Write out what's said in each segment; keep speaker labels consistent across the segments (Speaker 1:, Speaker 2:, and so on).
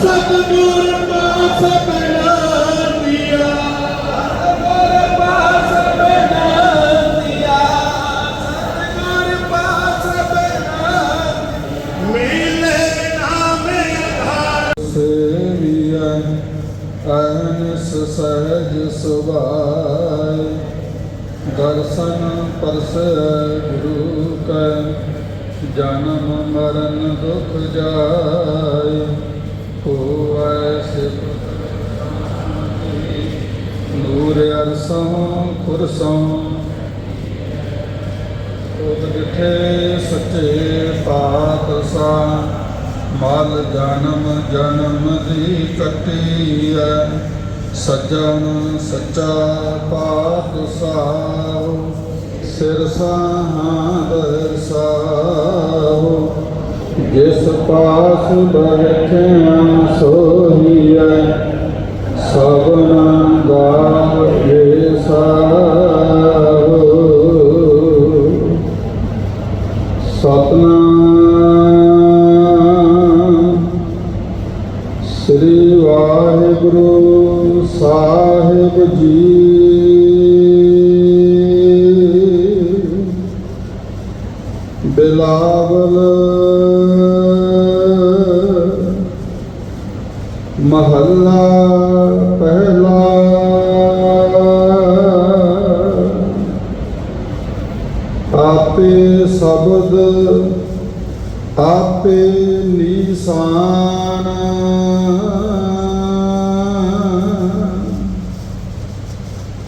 Speaker 1: ਸਤਿਗੁਰ ਪਾਸ ਬਨਾਤੀਆ ਸਤਿਗੁਰ ਪਾਸ ਬਨਾਤੀਆ ਸਤਿਗੁਰ ਪਾਸ ਬਨਾਤੀਆ ਮਿਲੇ ਨਾਮ ਆਧਾਰ।
Speaker 2: ਸੇਵੀਐ ਅਨਸ ਸਹਿਜ ਸੁਭਾਇ ਦਰਸ਼ਨ ਪਰਸੈ ਗੁਰੂ ਕੈ। ਜਨਮ ਮਰਨ ਦੁਖ ਜਾਏ, ਹੋਵੈ ਸਿਫ ਨੂਰ ਅਰਸੋਂ ਖੁਰਸੋਂ ਉਦ ਜਿਠੇ ਸੱਚੇ ਪਾਤਸ਼ਾਹ, ਮਲ ਜਨਮ ਜਨਮ ਦੀ ਕੱਟੀਐ, ਸੱਜਣ ਸੱਚਾ ਪਾਤਸ਼ਾਹ। ਸਿਰ ਸਾਹਦਰ ਜਿਸ ਪਾਸ ਬੈਠਿਆ ਸੋਹੀਐ ਸਭਨਾ ਗਾਵੇ ਸਾਹੋ ਸਤਨਾਮ ਸ੍ਰੀ ਵਾਹਿਗੁਰੂ ਸਾਹਿਬ ਜੀ ਆਪੇ ਸ਼ਬਦ ਆਪੇ ਨਿਸ਼ਾਨ।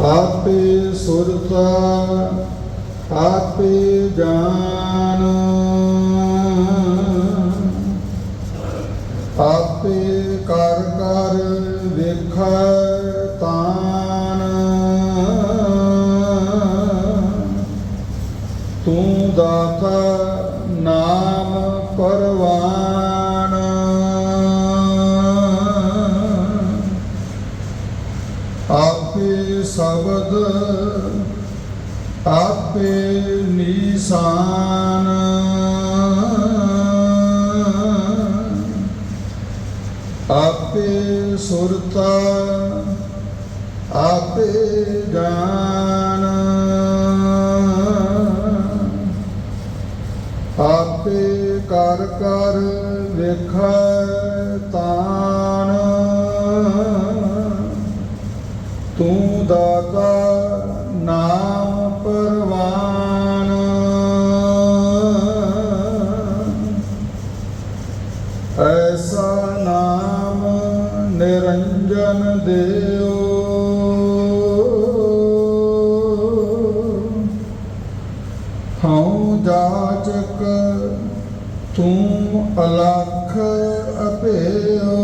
Speaker 2: ਆਪੇ ਸੁਰਤਾ ਆਪੇ ਜਾਨ। ਆਪੇ ਕਰ ਕਰ ਵੇਖੈ ਤਾਂ। ਦਾਤਾ ਨਾਮ ਪਰਵਾਨ। ਆਪੇ ਸ਼ਬਦ ਆਪੇ ਨੀਸਾਨ। ਆਪੇ ਸੁਰਤਾ ਆਪੇ ਜਾਨ ਕਰ ਕਰ ਵੇਖੈ ਤਾਨ। ਤੂੰ ਦਾਤਾ ਨਾਮ ਪਰਵਾਨ। ਐਸਾ ਨਾਮ ਨਿਰੰਜਨ ਦੇਓ। ਹਉ ਜਾਚਕ ਤੂੰ ਅਲਖ ਅਪੇਓ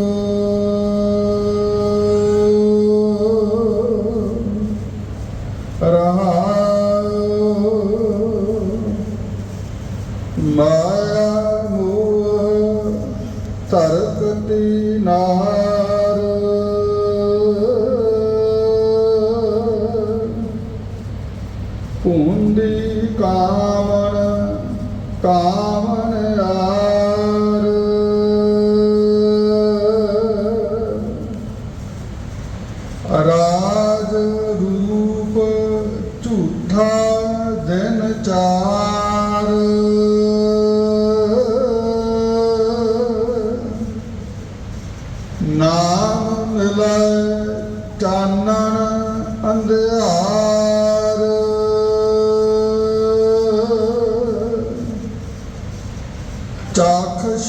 Speaker 2: ਰਹਾਉ ਮਾਇਆ ਮੋਹ ਤਰਕਤੀ ராமன்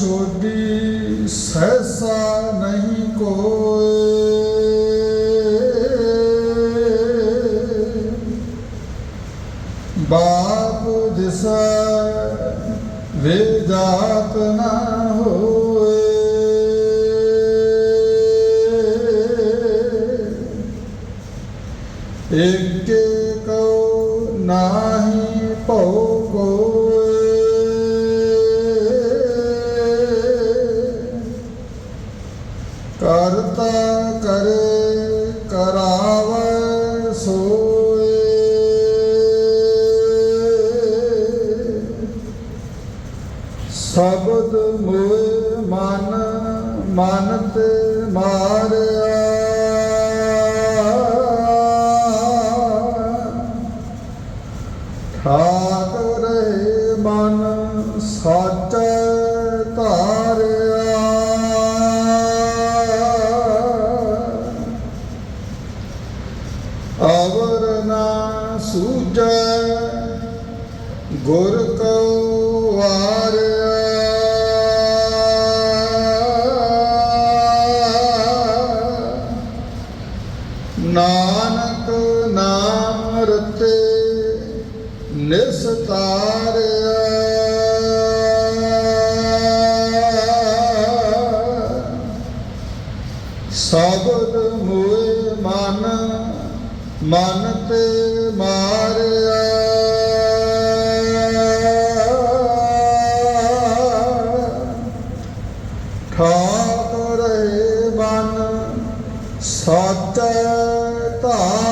Speaker 2: ਛੋਡੀ ਸਹਸਾ ਨਹੀਂ ਕੋਏ। ਬਾਪ ਦਿਸਾ ਵੇ ਜਾਤ ਨਾ ਹੋ ਕਰਤਾ ਕਰੇ ਕਰਾਵੈ ਸੋਏ। ਸ਼ਬਦ ਮੋਏ ਮਨ ਮਨ ਤੇ ਮਾਰਿਆ। ਗੁਰ ਕਉ ਵਾਰਿਆ ਨਾਨਕ ਨਾਮ ਰਤੇ ਨਿਸਤਾਰਿਆ ਸਬਦ ਮੋਏ ਮਨ ਮਨ ਤੇ ਮਾਰੇ 大